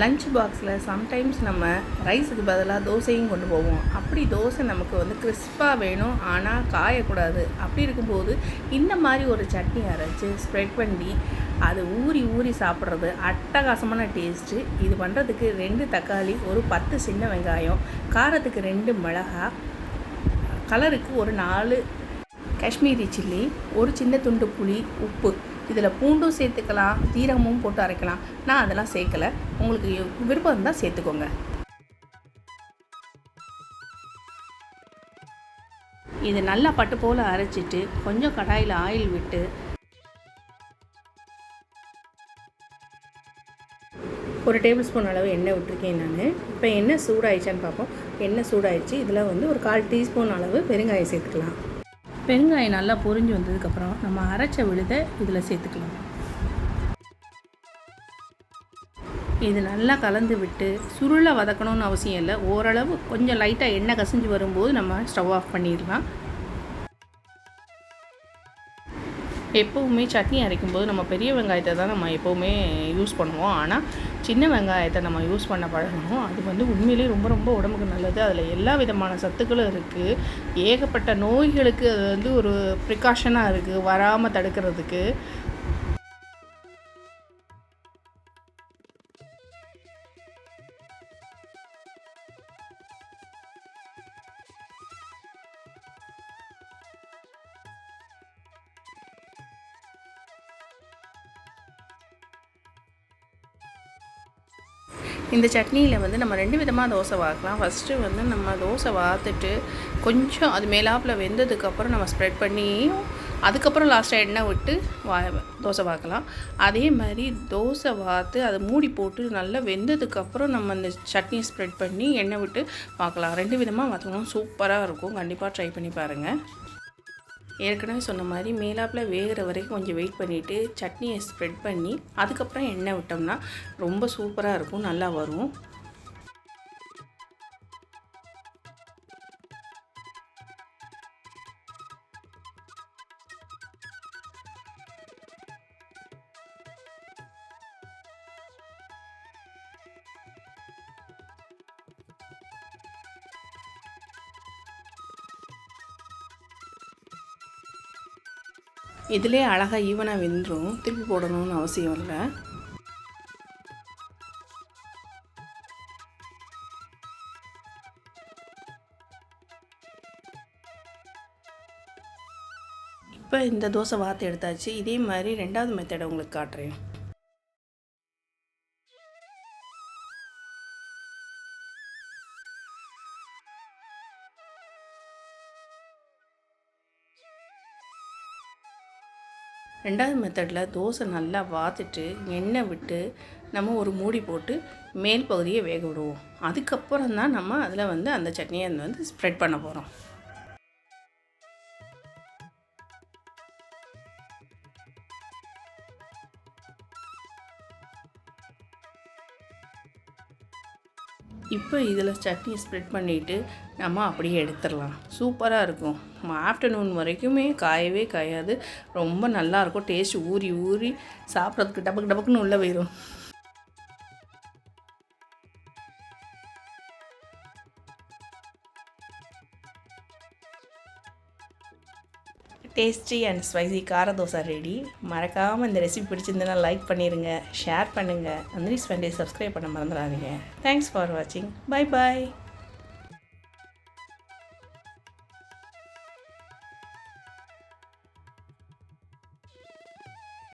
Lunch பாக்ஸில் sometimes நம்ம ரைஸுக்கு பதிலாக தோசையும் கொண்டு போவோம். அப்படி தோசை நமக்கு வந்து கிறிஸ்பாக வேணும். ஆனால் காயக்கூடாது. அப்படி இருக்கும்போது இந்த மாதிரி ஒரு சட்னி அரைச்சி ஸ்ப்ரெட் பண்ணி அது ஊறி ஊறி சாப்பிட்றது அட்டகாசமான டேஸ்ட்டு இது பண்ணுறதுக்கு ரெண்டு தக்காளி ஒரு பத்து சின்ன வெங்காயம் காரத்துக்கு ரெண்டு மிளகா கலருக்கு ஒரு நாலு காஷ்மீரி சில்லி ஒரு சின்ன துண்டு புளி உப்பு. இதில் பூண்டும் சேர்த்துக்கலாம் ஜீரகமும் போட்டு அரைக்கலாம். நான் அதெல்லாம் சேர்க்கலை. உங்களுக்கு விருப்பம் இருந்தால் சேர்த்துக்கோங்க. இது நல்லா பட்டு போல் அரைச்சிட்டு கொஞ்சம் கடாயில் ஆயில் விட்டு ஒரு டேபிள் ஸ்பூன் அளவு எண்ணெய் விட்டுருக்கேன் நான். இப்போ எண்ணெய் சூடாயிடுச்சான்னு பார்ப்போம். எண்ணெய் சூடாயிடுச்சு. இதில் வந்து ஒரு கால் டீஸ்பூன் அளவு பெருங்காயம் சேர்த்துக்கலாம். பெருங்காயம் நல்லா பொரிஞ்சு வந்ததுக்கப்புறம் நம்ம அரைச்ச விழுதை இதில் சேர்த்துக்கலாம். இது நல்லா கலந்து விட்டு சுருளை வதக்கணும்னு அவசியம் இல்லை. ஓரளவு கொஞ்சம் லைட்டாக எண்ணெய் கசிஞ்சு வரும்போது நம்ம ஸ்டவ் ஆஃப் பண்ணிடலாம். எப்போவுமே சட்னி அரைக்கும்போது நம்ம பெரிய வெங்காயத்தை தான் நம்ம எப்போவுமே யூஸ் பண்ணுவோம். ஆனால் சின்ன வெங்காயத்தை நம்ம யூஸ் பண்ண பழகணும். அது வந்து உண்மையிலேயே ரொம்ப ரொம்ப உடம்புக்கு நல்லது. அதில் எல்லா விதமான சத்துக்களும் இருக்குது ஏகப்பட்ட நோய்களுக்கு அது வந்து ஒரு ப்ரிகாஷனாக இருக்குது வராமல் தடுக்கிறதுக்கு. இந்த சட்னியில் வந்து நம்ம ரெண்டு விதமாக தோசை வாக்கலாம் ஃபஸ்ட்டு வந்து நம்ம தோசை வாத்துட்டு கொஞ்சம் அது மேலாப்பில் வெந்ததுக்கப்புறம் நம்ம ஸ்ப்ரெட் பண்ணியும் அதுக்கப்புறம் லாஸ்ட்டாக எண்ணெய் விட்டு வா தோசை வாக்கலாம். அதே மாதிரி தோசை வாத்து அதை மூடி போட்டு நல்லா வெந்ததுக்கப்புறம் நம்ம அந்த சட்னி ஸ்ப்ரெட் பண்ணி எண்ணெய் விட்டு பார்க்கலாம். ரெண்டு விதமாக வாத்தணும் சூப்பராக இருக்கும். கண்டிப்பாக ட்ரை பண்ணி பாருங்கள் ஏற்கனவே சொன்ன மாதிரி மேலாப்பில் வேகிற வரைக்கும் கொஞ்சம் வெயிட் பண்ணிவிட்டு சட்னியை ஸ்ப்ரெட் பண்ணி அதுக்கப்புறம் எண்ணெய் விட்டோம்னா ரொம்ப சூப்பராக இருக்கும் நல்லா வரும். இதிலே அழகாக ஈவனாக வெந்துடும் திருப்பி போடணும்னு அவசியம் இல்லை. இப்போ இந்த தோசை வாத்து எடுத்தாச்சு. இதே மாதிரி ரெண்டாவது மெத்தடை உங்களுக்கு காட்டுறேன். ரெண்டாவது மெத்தடில் தோசை நல்லா வாத்துட்டு எண்ணெய் விட்டு நம்ம ஒரு மூடி போட்டு மேல் பகுதியை வேக விடுவோம். அதுக்கப்புறம் தான் நம்ம அதில் வந்து அந்த சட்னியை வந்து ஸ்ப்ரெட் பண்ண போகிறோம் இப்போ இதில் சட்னி ஸ்ப்ரெட் பண்ணிவிட்டு நம்ம அப்படியே எடுத்துடலாம். சூப்பராக இருக்கும். நம்ம ஆஃப்டர்நூன் வரைக்குமே காயவே காயாது. ரொம்ப நல்லாயிருக்கும் டேஸ்ட் ஊறி ஊறி சாப்பிட்றதுக்கு டபக்கு டபக்குன்னு உள்ளே போயிடும் டேஸ்டி அண்ட் ஸ்பைசி கார தோசை ரெடி மறக்காமல் இந்த ரெசிபி பிடிச்சிருந்தனா லைக் பண்ணிடுங்க ஷேர் பண்ணுங்கள் அந்த ஸ்பெண்டே சப்ஸ்கிரைப் பண்ண மறந்துடாதீங்க. தேங்க்ஸ் ஃபார் வாட்சிங் பை பாய்